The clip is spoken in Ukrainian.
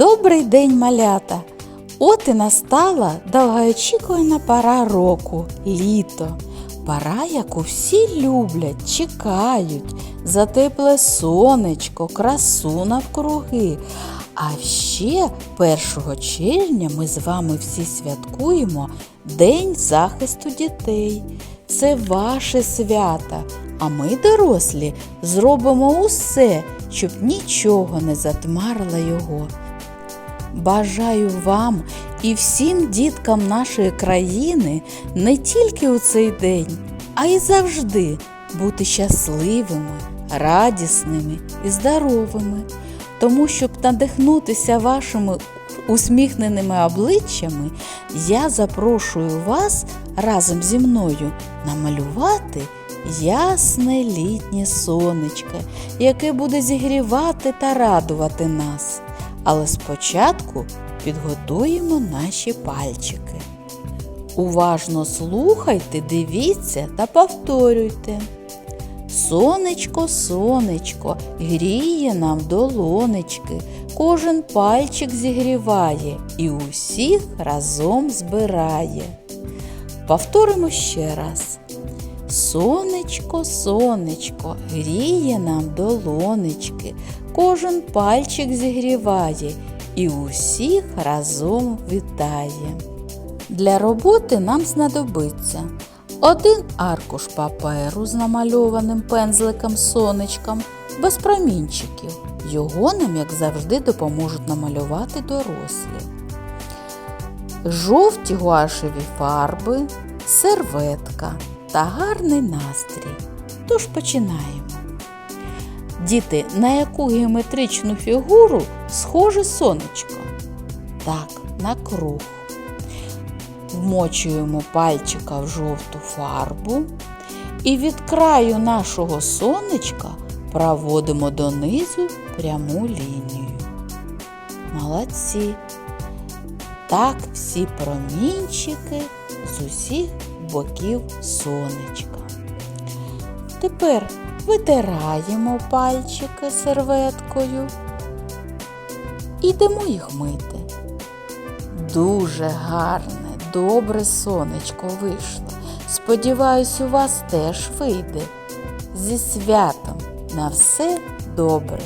Добрий день, малята! От і настала довгоочікувана пора року літо. Пора, яку всі люблять, чекають, за тепле сонечко, красу навкруги. А ще 1 червня ми з вами всі святкуємо День захисту дітей. Це ваше свято, а ми, дорослі, зробимо усе, щоб нічого не затмарило його. Бажаю вам і всім діткам нашої країни не тільки у цей день, а й завжди бути щасливими, радісними і здоровими. Тому, щоб надихнутися вашими усміхненими обличчями, я запрошую вас разом зі мною намалювати ясне літнє сонечко, яке буде зігрівати та радувати нас. Але спочатку підготуємо наші пальчики. Уважно слухайте, дивіться та повторюйте. Сонечко, сонечко, гріє нам долонечки, кожен пальчик зігріває і усіх разом збирає. Повторимо ще раз. Сонечко, сонечко, гріє нам долонечки, кожен пальчик зігріває і усіх разом вітає. Для роботи нам знадобиться один аркуш паперу з намальованим пензликом сонечком без промінчиків. Його нам, як завжди, допоможуть намалювати дорослі. Жовті гуашеві фарби, серветка та гарний настрій. Тож починаємо. Діти, на яку геометричну фігуру схоже сонечко? Так, на круг. Вмочуємо пальчика в жовту фарбу і від краю нашого сонечка проводимо донизу пряму лінію. Молодці. Так всі промінчики з усіх боків сонечка. Тепер витираємо пальчики серветкою. Ідемо їх мити. Дуже гарне, добре сонечко вийшло. Сподіваюсь, у вас теж вийде. Зі святом на все добре.